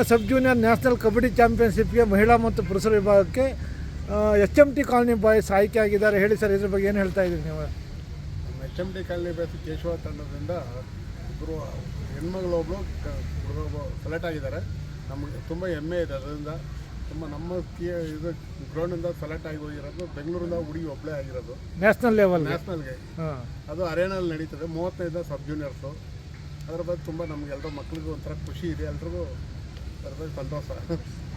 Junior sub junior national kabaddi ಚಾಂಪಿಯನ್ಶಿಪ್ಗೆ ಮಹಿಳಾ ಮತ್ತು ಪುರುಷರ ವಿಭಾಗಕ್ಕೆ H M T colony boys ಆಯ್ಕೆ ಆಗಿದ್ದಾರೆ. ಹೇಳಿ ಸರ್ ಇದ್ರ ಬಗ್ಗೆ ಏನು ಹೇಳ್ತಾ ಇದ್ದೀರಿ ನೀವು? H M T colony boys Keshava ತಂಡದಿಂದ ಇಬ್ಬರು ಹೆಣ್ಮಗಳೊಬ್ಬರು ಹುಡುಗ ಸೆಲೆಕ್ಟ್ ಆಗಿದ್ದಾರೆ. ನಮಗೆ ತುಂಬ ಹೆಮ್ಮೆ ಇದೆ. ಅದರಿಂದ ತುಂಬ ನಮ್ಮ ಇದು ಗ್ರೌಂಡಿಂದ ಸೆಲೆಕ್ಟ್ ಆಗಿ ಹೋಗಿರೋದು ಬೆಂಗಳೂರಿಂದ ಹುಡುಗಿ ಒಬ್ಬಳೇ ಆಗಿರೋದು. ನ್ಯಾಷನಲ್ ಲೆವೆಲ್ ನ್ಯಾಷನಲ್ಗೆ ಹಾಂ. ಅದು ಅರೇನಲ್ಲಿ ನಡೀತದೆ. ಮೂವತ್ತೈದು ಸಬ್ ಜೂನಿಯರ್ಸು ಅದ್ರ ಬಗ್ಗೆ ತುಂಬ ನಮ್ಗೆ ಎಲ್ಲರೂ ಮಕ್ಳಿಗೂ ಒಂಥರ ಖುಷಿ ಇದೆ. ಎಲ್ರಿಗೂ ಸಂತೋಷ.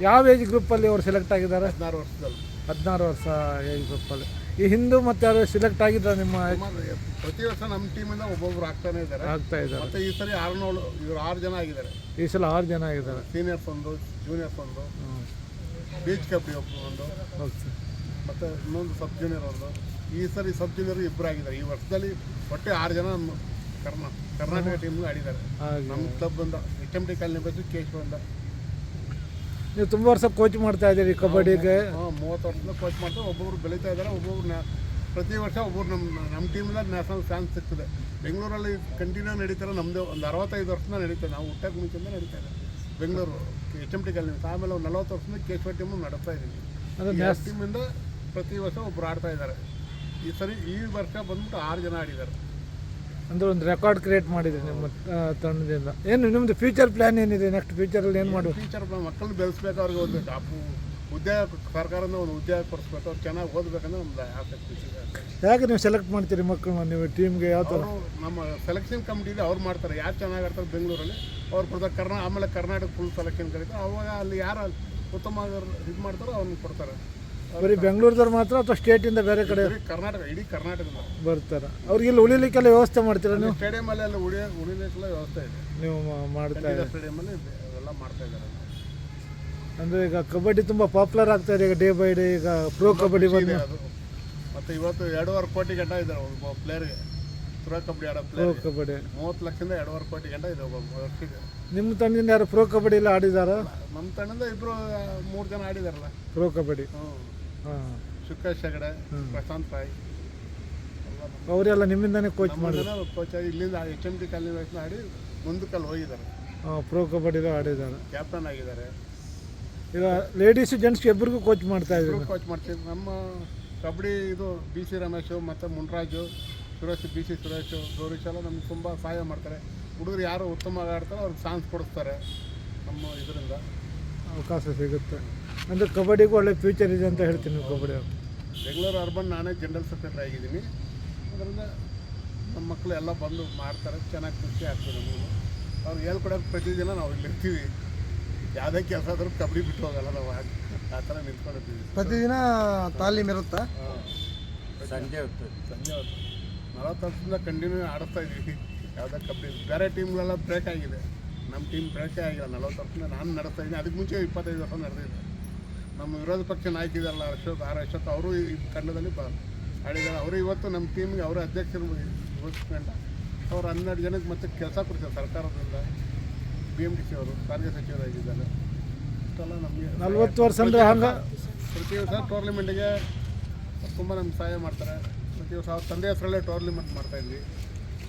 ಯಾವ ಏಜ್ ಗ್ರೂಪಲ್ಲಿ ಅವರು ಸೆಲೆಕ್ಟ್ ಆಗಿದ್ದಾರೆ? ಹದಿನಾರು ವರ್ಷದಲ್ಲಿ. ಹದಿನಾರು ವರ್ಷ ಏಜ್ ಗ್ರೂಪಲ್ಲಿ ಈ ಹಿಂದೂ ಮತ್ತೆ ಯಾರು ಸೆಲೆಕ್ಟ್ ಆಗಿದ್ದಾರೆ ನಿಮ್ಮ ಪ್ರತಿ ವರ್ಷ ನಮ್ಮ ಟೀಮಿಂದ ಒಬ್ಬೊಬ್ರು ಆಗ್ತಾನೆ ಇದ್ದಾರೆ. ಆಗ್ತಾ ಇದ್ದಾರೆ. ಮತ್ತೆ ಈ ಸರಿ ಆರುನೋಳು ಇವರು ಆರು ಜನ ಆಗಿದ್ದಾರೆ. ಈ ಸಲ ಆರು ಜನ ಆಗಿದ್ದಾರೆ. ಸೀನಿಯರ್ಸ್ ಒಂದು ಜೂನಿಯರ್ಸ್ ಒಂದು ಬೀಚ್ ಕಬಡ್ಡಿ ಒಬ್ಬ ಒಂದು ಮತ್ತೆ ಇನ್ನೊಂದು ಸಬ್ ಜೂನಿಯರ್ ಒಂದು. ಈ ಸರಿ ಸಬ್ ಜೂನಿಯರ್ ಇಬ್ಬರು ಆಗಿದ್ದಾರೆ. ಈ ವರ್ಷದಲ್ಲಿ ಒಟ್ಟೆ ಆರು ಜನ ಕರ್ನಾ ಕರ್ನಾಟಕ ಟೀಮ್ ಆಡಿದ್ದಾರೆ. ನಮ್ಮ ಕ್ಲಬ್ ಬಂದ ಎಚ್ ಎಂ ಟಿ ಕಾಲನಿ ಬಂದು ಕೇಶವಂದ ನೀವು ತುಂಬ ವರ್ಷ ಕೋಚ್ ಮಾಡ್ತಾ ಇದ್ದೀರಿ ಕಬಡ್ಡಿಗೆ. ಹಾಂ ಮೂವತ್ತು ವರ್ಷದಿಂದ ಕೋಚ್ ಮಾಡ್ತಾ ಒಬ್ಬೊಬ್ರು ಬೆಳೀತಾ ಇದ್ದಾರೆ ಒಬ್ಬೊಬ್ರು ಪ್ರತಿ ವರ್ಷ ಒಬ್ಬರು ನಮ್ಮ ನಮ್ಮ ಟೀಮಿಂದ ನ್ಯಾಷನಲ್ ಚಾನ್ಸ್ ಸಿಗ್ತದೆ. ಬೆಂಗಳೂರಲ್ಲಿ ಕಂಟಿನ್ಯೂ ನಡೀತಾರೆ ನಮ್ಮದು ಒಂದು ಅರವತ್ತೈದು ವರ್ಷದಿಂದ ನಡೀತದೆ. ನಾವು ಹುಟ್ಟಕ್ಕೆ ಮುಂಚೆಯಿಂದ ನಡೀತಾ ಇದೆ. Bengaluru H M T college ಆಮೇಲೆ ಒಂದು ನಲವತ್ತು ವರ್ಷದಿಂದ ಕೇಶವ ಟೀಮು ನಡೆಸ್ತಾ ಇದ್ದೀವಿ. ಅದು ನ್ಯಾಷ್ ಟೀಮಿಂದ ಪ್ರತಿ ವರ್ಷ ಒಬ್ಬರು ಆಡ್ತಾ ಇದ್ದಾರೆ. ಈ ಸರಿ ಈ ವರ್ಷ ಬಂದ್ಬಿಟ್ಟು ಆರು ಜನ ಆಡಿದ್ದಾರೆ. ಅಂದರೆ ಒಂದು ರೆಕಾರ್ಡ್ ಕ್ರಿಯೇಟ್ ಮಾಡಿದ್ರಿ ನಿಮ್ಮ ತಂಡದಿಂದ. ಏನು ನಿಮ್ದು ಫ್ಯೂಚರ್ ಪ್ಲ್ಯಾನ್ ಏನಿದೆ? ನೆಕ್ಸ್ಟ್ ಫ್ಯೂಚರಲ್ಲಿ ಏನು ಮಾಡುವ ಫ್ಯೂಚರ್ ಮಕ್ಕಳನ್ನ ಬೆಳೆಸ್ಬೇಕು ಅವ್ರಿಗೆ ಒಂದು ಉದ್ಯೋಗ ಸರ್ಕಾರದಿಂದ ಒಂದು ಉದ್ಯೋಗ ಕೊಡಿಸ್ಬೇಕು. ಅವ್ರು ಚೆನ್ನಾಗಿ ಓದಬೇಕಂದ್ರೆ ನಮ್ದು ಆಸಕ್ತಿ ಹೇಗೆ ನೀವು ಸೆಲೆಕ್ಟ್ ಮಾಡ್ತೀರಿ ಮಕ್ಕಳನ್ನ ನೀವು ಟೀಮ್ಗೆ ಯಾವ ಥರ ನಮ್ಮ ಸೆಲೆಕ್ಷನ್ ಕಮಿಟಿ ಇದೆ ಅವ್ರು ಮಾಡ್ತಾರೆ. ಯಾರು ಚೆನ್ನಾಗಿ ಆಡ್ತಾರೆ ಬೆಂಗಳೂರಲ್ಲಿ? ಅವ್ರು ಕೊಡ್ತಾರೆ ಕರ್ನಾ ಆಮೇಲೆ ಕರ್ನಾಟಕ ಫುಲ್ ಸೆಲೆಕ್ಷನ್ ಕರೀತಾರೆ. ಅವಾಗ ಅಲ್ಲಿ ಯಾರು ಉತ್ತಮ ಇದು ಮಾಡ್ತಾರೋ ಅವ್ರನ್ನ ಕೊಡ್ತಾರೆ. ಬರೀ ಬೆಂಗಳೂರದವ್ರು ಮಾತ್ರ ಅಥವಾ ಸ್ಟೇಟಿಂದ ಬೇರೆ ಕಡೆ ಕರ್ನಾಟಕ ಇಡೀ ಕರ್ನಾಟಕದಿಂದ ಬರ್ತಾರೆ. ಅವ್ರಿಗೆ ಇಲ್ಲಿ ಉಳಿಲಿಕ್ಕೆಲ್ಲ ವ್ಯವಸ್ಥೆ ಮಾಡ್ತೀರಾ ನೀವು? ಸ್ಟೇಡಿಯಂ ಅಲ್ಲಿ ಉಳಿಯ ಉಳಿಲಿಕ್ಕೆಲ್ಲ ವ್ಯವಸ್ಥೆ ಇದೆ. ನೀವು ಮಾಡ್ತಾ ಇದ್ದೀರಿ? ಸ್ಟೇಡಿಯಮಲ್ಲಿ ಎಲ್ಲ ಮಾಡ್ತಾ ಇದ್ದಾರೆ. ಅಂದರೆ ಈಗ ಕಬಡ್ಡಿ ತುಂಬ ಪಾಪ್ಯುಲರ್ ಆಗ್ತಾ ಇದೆ ಈಗ ಡೇ ಬೈ ಡೇ ಈಗ ಪ್ರೋ ಕಬಡ್ಡಿ ಬಂದು. ಅದು. ಮತ್ತು ಇವತ್ತು ಎರಡೂವರೆ ಕೋಟಿ ಗಂಟ ಇದ್ದಾರೆ ಒಬ್ಬ ಪ್ಲೇಯರ್ಗೆ ಪ್ರೋ ಕಬಡ್ಡಿ ಆಡೋ ಪ್ರೋ ಕಬಡ್ಡಿ. ಮೂವತ್ತು ಲಕ್ಷದಿಂದ ಎರಡೂವರೆ ಕೋಟಿ ಗಂಟ ಇದೆ ಒಬ್ಬ ನಿಮ್ಮ ತಂಡದಿಂದ ಯಾರು ಪ್ರೋ ಕಬಡ್ಡಿ ಎಲ್ಲ ಆಡಿದಾರಾ? ನಮ್ಮ ತಂಡದಿಂದ ಇಬ್ಬರು ಮೂರು ಜನ ಆಡಿದಾರಲ್ಲ. ಪ್ರೋ ಕಬಡ್ಡಿ. ಹ್ಞೂ ಹಾಂ ಸುಖೇಶ್ ಹೆಗಡೆ ಪ್ರಶಾಂತ್ ರಾಯ್ ಅವರೆಲ್ಲ ನಿಮ್ಮಿಂದನೇ ಕೋಚ್ ಮಾಡಿದ್ರು. ಕೋಚ್ ಆಗಿ ಇಲ್ಲಿಂದ ಎಚ್ ಎಂ ಟಿ ವಯಸ್ಸಿನ ಆಡಿ ಮುಂದಕ್ಕೆ ಅಲ್ಲಿ ಹೋಗಿದ್ದಾರೆ ಪ್ರೋ ಕಬಡ್ಡಿ ಆಡಿದ್ದಾರೆ. ಕ್ಯಾಪ್ಟನ್ ಆಗಿದ್ದಾರೆ. ಈಗ ಲೇಡೀಸ್ ಜೆಂಟ್ಸ್ ಇಬ್ಬರಿಗೂ ಕೋಚ್ ಮಾಡ್ತಾ ಇಬ್ರು ಕೋಚ್ ಮಾಡ್ತೀವಿ ನಮ್ಮ ಕಬಡ್ಡಿ ಇದು ಬಿ ಸಿ ರಮೇಶು ಮತ್ತು ಮುನ್ರಾಜು ಸುರೇಶ್ ಬಿ ಸಿ ಸುರೇಶು ಗೌರೀಶ್ ಎಲ್ಲ ನಮ್ಗೆ ತುಂಬ ಸಹಾಯ ಮಾಡ್ತಾರೆ. ಹುಡುಗರು ಯಾರು ಉತ್ತಮವಾಗಿ ಆಡ್ತಾರೋ ಅವ್ರಿಗೆ ಚಾನ್ಸ್ ಕೊಡಿಸ್ತಾರೆ ನಮ್ಮ ಇದರಿಂದ. ಅವಕಾಶ ಸಿಗುತ್ತೆ. ಅಂದರೆ ಕಬಡ್ಡಿಗೂ ಒಳ್ಳೆ ಫ್ಯೂಚರ್ ಇದೆ ಅಂತ ಹೇಳ್ತೀನಿ ನೀವು ಕಬಡ್ಡಿ ಬೆಂಗಳೂರು ಅರ್ಬನ್ ನಾನೇ ಜನರಲ್ ಸೆಕ್ರೆಟರಿ ಆಗಿದ್ದೀನಿ. ಅದರಿಂದ ನಮ್ಮ ಮಕ್ಕಳು ಎಲ್ಲ ಬಂದು ಮಾಡ್ತಾರೆ ಚೆನ್ನಾಗಿ ಖುಷಿ ಆಗ್ತದೆ ನಮಗೂ. ಅವ್ರು ಹೇಳ್ಕೊಡೋಕೆ ಪ್ರತಿದಿನ ನಾವು ಇಲ್ಲಿ ಇರ್ತೀವಿ. ಯಾವುದೇ ಕೆಲಸ ಆದರೂ ಕಬಡ್ಡಿ ಬಿಟ್ಟು ಹೋಗಲ್ಲ ನಾವು. ಆ- ಆ ಥರ ನಿಂತ್ಕೊಂಡಿರ್ತೀವಿ ಪ್ರತಿದಿನ ತಾಲೀಮ್ ಇರುತ್ತಾ? ಸಂಜೆ ಹೊತ್ತು. ಸಂಜೆ ಹೊತ್ತು. ನಲವತ್ತು ವರ್ಷದಿಂದ ಕಂಟಿನ್ಯೂ ಆಡಿಸ್ತಾ ಇದ್ದೀವಿ ಯಾವುದೇ ಕಬಡ್ಡಿ. ಬೇರೆ ಟೀಮ್ಗಳೆಲ್ಲ ಬ್ರೇಕ್ ಆಗಿದೆ. ನಮ್ಮ ಟೀಮ್ ಬ್ರೇಕೇ ಆಗಿಲ್ಲ. ನಲವತ್ತು ವರ್ಷದಿಂದ ನಾನು ನಡೆಸ್ತಾ ಇದ್ದೀನಿ ಅದಕ್ಕೆ ಮುಂಚೆ ಇಪ್ಪತ್ತೈದು ವರ್ಷ ನಡೆದಿದೆ. ನಮ್ಮ ವಿರೋಧ ಪಕ್ಷ ನಾಯಕ ಇದಾರಲ್ಲ ಅಶೋಕ್ ಆರ್ ಅಶೋಕ್ ಅವರು ಈ ತಂಡದಲ್ಲಿ ಬ ಆಡಿದ್ದಾರೆ. ಅವರು ಇವತ್ತು ನಮ್ಮ ಟೀಮ್ಗೆ ಅವರ ಅಧ್ಯಕ್ಷರು ವಹಿಸ್ಕೊಂಡು ಅವ್ರು ಹನ್ನೆರಡು ಜನಕ್ಕೆ ಮತ್ತೆ ಕೆಲಸ ಕೊಡ್ತಾರೆ ಸರ್ಕಾರದಿಂದ. ಬಿ ಎಂ ಡಿ ಸಿ ಅವರು ಸಾರಿಗೆ ಸಚಿವರಾಗಿದ್ದಾರೆ. ಇಷ್ಟೆಲ್ಲ ನಮಗೆ. ನಲ್ವತ್ತು ವರ್ಷ ಅಂದರೆ ಹಂಗೆ? ಪ್ರತಿ ವರ್ಷ ಟೂರ್ನಿಮೆಂಟಿಗೆ ತುಂಬ ನಮ್ಗೆ ಸಹಾಯ ಮಾಡ್ತಾರೆ. ಪ್ರತಿ ವರ್ಷ ಅವ್ರ ತಂದೆ ಹೆಸರಲ್ಲೇ ಟೂರ್ನಿಮೆಂಟ್ ಮಾಡ್ತಾಯಿದ್ವಿ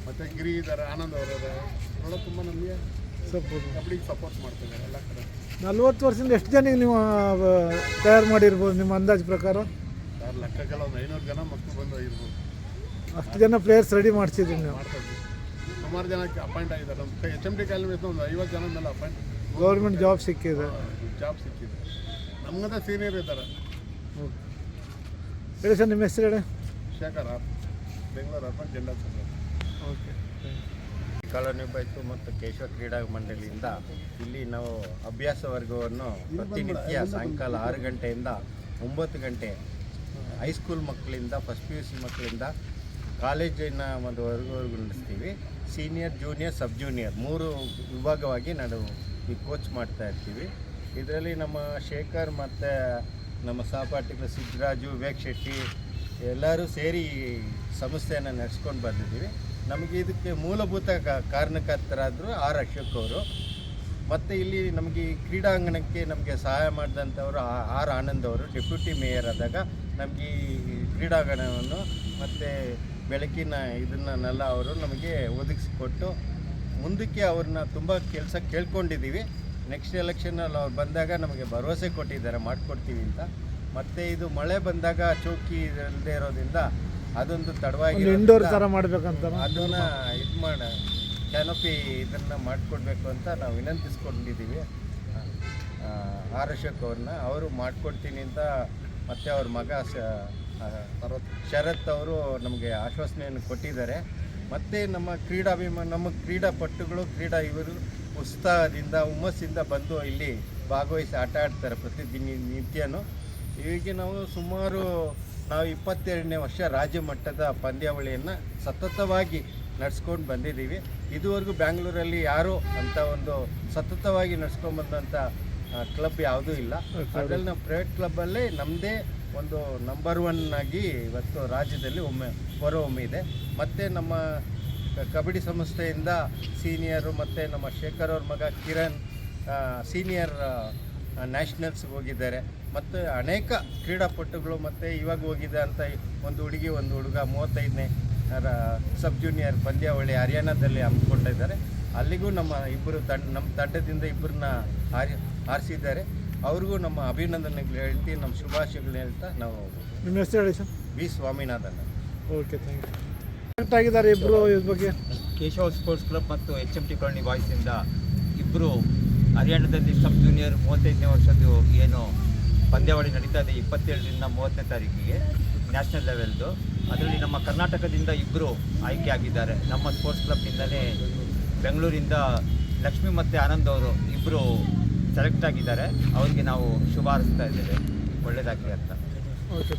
ಮತ್ತು ಗಿರಿ ಇದ್ದಾರೆ ಆನಂದ್ ಅವರು ಇದ್ದಾರೆ. ಅವರೆಲ್ಲ ತುಂಬ ನಮಗೆ ಕಬಡ್ಡಿಗೆ ಸಪೋರ್ಟ್ ಮಾಡ್ತಿದ್ದಾರೆ ಎಲ್ಲ ಕಡೆ. ನಲ್ವತ್ತು ವರ್ಷದಿಂದ ಎಷ್ಟು ಜನಿಗೆ ನೀವು ತಯಾರು ಮಾಡಿರ್ಬೋದು ನಿಮ್ಮ ಅಂದಾಜು ಪ್ರಕಾರ? ಯಾರು ಲೆಕ್ಕಕ್ಕೆಲ್ಲ ಒಂದು ಐನೂರು ಜನ ಮಕ್ಕಳು ಬಂದು ಇರ್ಬೋದು ಅಷ್ಟು ಜನ ಪ್ಲೇಯರ್ಸ್ ರೆಡಿ ಮಾಡಿಸಿದ್ರಿ ನೀವು? ಮಾಡ್ತಾ ಸುಮಾರು ಜನಕ್ಕೆ ಅಪಾಯಿಂಟ್ ಆಗಿದ್ದಾರೆ. ನಮ್ಮ ಎಚ್ ಎಂ ಟಿ ಕಾಲೇಜ್ ಒಂದು ಐವತ್ತು ಜನ ಮೇಲೆ ಅಪಾಯಿಂಟ್ ಗೌರ್ಮೆಂಟ್ ಜಾಬ್ ಸಿಕ್ಕಿದೆ. ಜಾಬ್ ಸಿಕ್ಕಿದೆ. ನಮ್ಗಂತ ಸೀನಿಯರ್ ಇದ್ದಾರೆ. ಹೇಳಿ ಸರ್ ನಿಮ್ಮ ಹೆಸರು ಹೇಳಿ? Shekhar Bengaluru urban general sir. Okay colony ಬೈತು ಮತ್ತು ಕೇಶವ ಕ್ರೀಡಾ ಮಂಡಳಿಯಿಂದ ಇಲ್ಲಿ ನಾವು ಅಭ್ಯಾಸ ವರ್ಗವನ್ನು ಪ್ರತಿನಿತ್ಯ ಸಾಯಂಕಾಲ ಆರು ಗಂಟೆಯಿಂದ ಒಂಬತ್ತು ಗಂಟೆ ಹೈಸ್ಕೂಲ್ ಮಕ್ಕಳಿಂದ ಫಸ್ಟ್ ಪಿ ಯು ಸಿ ಮಕ್ಕಳಿಂದ ಕಾಲೇಜಿನ ಒಂದು ವರ್ಗವರೆಗೂ ನಡೆಸ್ತೀವಿ. ಸೀನಿಯರ್ ಜೂನಿಯರ್ ಸಬ್ ಜೂನಿಯರ್ ಮೂರು ವಿಭಾಗವಾಗಿ ನಾನು ಈ ಕೋಚ್ ಮಾಡ್ತಾ ಇರ್ತೀವಿ. ಇದರಲ್ಲಿ ನಮ್ಮ ಶೇಖರ್ ಮತ್ತು ನಮ್ಮ ಸಹಪಾಠಿಗಳು ಸಿದ್ದರಾಜು ಶೆಟ್ಟಿ ಎಲ್ಲರೂ ಸೇರಿ ಸಂಸ್ಥೆಯನ್ನು ನಡೆಸ್ಕೊಂಡು ಬಂದಿದ್ದೀವಿ. ನಮಗೆ ಇದಕ್ಕೆ ಮೂಲಭೂತ ಕಾರಣಕರ್ತರಾದರು ಆರ್ ಅಶೋಕ್ ಅವರು. ಮತ್ತು ಇಲ್ಲಿ ನಮಗೆ ಈ ಕ್ರೀಡಾಂಗಣಕ್ಕೆ ನಮಗೆ ಸಹಾಯ ಮಾಡಿದಂಥವರು ಆರ್ ಆನಂದ್ ಅವರು, ಡೆಪ್ಯೂಟಿ ಮೇಯರ್ ಆದಾಗ ನಮಗೆ ಈ ಕ್ರೀಡಾಂಗಣವನ್ನು ಮತ್ತು ಬೆಳಕಿನ ಇದನ್ನೆಲ್ಲ ಅವರು ನಮಗೆ ಒದಗಿಸಿಕೊಟ್ಟು ಮುಂದಕ್ಕೆ ಅವ್ರನ್ನ ತುಂಬ ಕೆಲಸ ಕೇಳ್ಕೊಂಡಿದ್ದೀವಿ. ನೆಕ್ಸ್ಟ್ ಎಲೆಕ್ಷನಲ್ಲಿ ಅವ್ರು ಬಂದಾಗ ನಮಗೆ ಭರವಸೆ ಕೊಟ್ಟಿದ್ದಾರೆ, ಮಾಡಿಕೊಡ್ತೀವಿ ಅಂತ. ಮತ್ತು ಇದು ಮಳೆ ಬಂದಾಗ ಚೌಕಿ ಇಲ್ಲದೆ ಇರೋದ್ರಿಂದ ಅದೊಂದು ತಡವಾಗಿ ಇಂಡೋರ್ ಥರ ಮಾಡಬೇಕಂತ ಅದನ್ನ ಇದು ಮಾಡ ಕ್ಯಾನೋಪಿ ಇದನ್ನ ಮಾಡಿಕೊಡ್ಬೇಕು ಅಂತ ನಾವು ವಿನಂತಿಸ್ಕೊಂಡಿದ್ದೀವಿ. ಆರ್ ಅಶೋಕ್ ಅವ್ರನ್ನ. ಅವರು ಮಾಡ್ಕೊಡ್ತೀನಿ ಅಂತ ಮತ್ತೆ ಅವ್ರ ಮಗ ಶರತ್ ಅವರು ನಮಗೆ ಆಶ್ವಾಸನೆಯನ್ನು ಕೊಟ್ಟಿದ್ದಾರೆ. ಮತ್ತು ನಮ್ಮ ಕ್ರೀಡಾಭಿಮಾನ ನಮ್ಮ ಕ್ರೀಡಾಪಟುಗಳು ಕ್ರೀಡಾ ಇವರು ಉತ್ಸಾಹದಿಂದ ಹುಮ್ಮಸ್ಸಿಂದ ಬಂದು ಇಲ್ಲಿ ಭಾಗವಹಿಸಿ ಆಟ ಆಡ್ತಾರೆ ಪ್ರತಿದಿನ ನಿತ್ಯನೂ. ಹೀಗೆ ನಾವು ಸುಮಾರು ನಾವು ಇಪ್ಪತ್ತೆರಡನೇ ವರ್ಷ ರಾಜ್ಯ ಮಟ್ಟದ ಪಂದ್ಯಾವಳಿಯನ್ನು ಸತತವಾಗಿ ನಡೆಸ್ಕೊಂಡು ಬಂದಿದ್ದೀವಿ. ಇದುವರೆಗೂ ಬ್ಯಾಂಗ್ಳೂರಲ್ಲಿ ಯಾರೂ ಅಂತ ಒಂದು ಸತತವಾಗಿ ನಡ್ಸ್ಕೊಂಡು ಬಂದಂಥ ಕ್ಲಬ್ ಯಾವುದೂ ಇಲ್ಲ. ಅದರಲ್ಲಿ ನಾವು ಪ್ರೈವೇಟ್ ಕ್ಲಬ್ಬಲ್ಲೇ ನಮ್ಮದೇ ಒಂದು ನಂಬರ್ ಒನ್ ಆಗಿ ಇವತ್ತು ರಾಜ್ಯದಲ್ಲಿ ಒಮ್ಮೆ ಹೊರಹೊಮ್ಮಿದೆ ಮತ್ತು ನಮ್ಮ ಕಬಡ್ಡಿ ಸಂಸ್ಥೆಯಿಂದ ಸೀನಿಯರು ಮತ್ತು ನಮ್ಮ ಶೇಖರ್ ಅವ್ರ ಮಗ ಕಿರಣ್ ಸೀನಿಯರ್ ನ್ಯಾಷನಲ್ಸ್ಗೆ ಹೋಗಿದ್ದಾರೆ. ಮತ್ತು ಅನೇಕ ಕ್ರೀಡಾಪಟುಗಳು ಮತ್ತು ಇವಾಗ ಹೋಗಿದ್ದ ಅಂತ ಒಂದು ಹುಡುಗಿ ಒಂದು ಹುಡುಗ ಮೂವತ್ತೈದನೇ ಸಬ್ ಜೂನಿಯರ್ ಪಂದ್ಯಾವಳಿ ಹರಿಯಾಣದಲ್ಲಿ ಹಮ್ಮಿಕೊಂಡಿದ್ದಾರೆ. ಅಲ್ಲಿಗೂ ನಮ್ಮ ಇಬ್ಬರು ತಂಡ ನಮ್ಮ ತಂಡದಿಂದ ಇಬ್ಬರನ್ನ ಹಾರಿ ಆರಿಸಿದ್ದಾರೆ ಅವ್ರಿಗೂ ನಮ್ಮ ಅಭಿನಂದನೆಗಳು ಹೇಳ್ತಿ ನಮ್ಮ ಶುಭಾಶಯಗಳು ಹೇಳ್ತಾ ನಾವು ನಿಮ್ಮ ಹೆಸರು ಹೇಳಿ sir? B Swaminathan. Okay thank you connect ಆಗಿದ್ದಾರೆ ಇಬ್ಬರು ಇದ್ರ ಬಗ್ಗೆ? ಕೇಶವ ಸ್ಪೋರ್ಟ್ಸ್ ಕ್ಲಬ್ ಮತ್ತು ಎಚ್ ಎಂ ಟಿ ಕಾಲೋನಿ ಬಾಯ್ಸಿಂದ ಇಬ್ಬರು ಹರಿಯಾಣದಲ್ಲಿ ಸಬ್ ಜೂನಿಯರ್ ಮೂವತ್ತೈದನೇ ವರ್ಷದ್ದು ಏನು ಪಂದ್ಯಾವಳಿ ನಡೀತಾ ಇದೆ ಇಪ್ಪತ್ತೇಳರಿಂದ ಮೂವತ್ತನೇ ತಾರೀಕಿಗೆ ನ್ಯಾಷನಲ್ ಲೆವೆಲ್ದು ಅದರಲ್ಲಿ ನಮ್ಮ ಕರ್ನಾಟಕದಿಂದ ಇಬ್ಬರು ಆಯ್ಕೆ ಆಗಿದ್ದಾರೆ. ನಮ್ಮ ಸ್ಪೋರ್ಟ್ಸ್ ಕ್ಲಬ್ನಿಂದಲೇ ಬೆಂಗಳೂರಿಂದ ಲಕ್ಷ್ಮಿ ಮತ್ತು ಆನಂದ್ ಅವರು ಇಬ್ಬರು ಸೆಲೆಕ್ಟ್ ಆಗಿದ್ದಾರೆ. ಅವರಿಗೆ ನಾವು ಶುಭ ಹಾರಿಸ್ತಾ ಇದ್ದೇವೆ. ಒಳ್ಳೆಯದಾಗಲಿ ಅಂತ. ಓಕೆ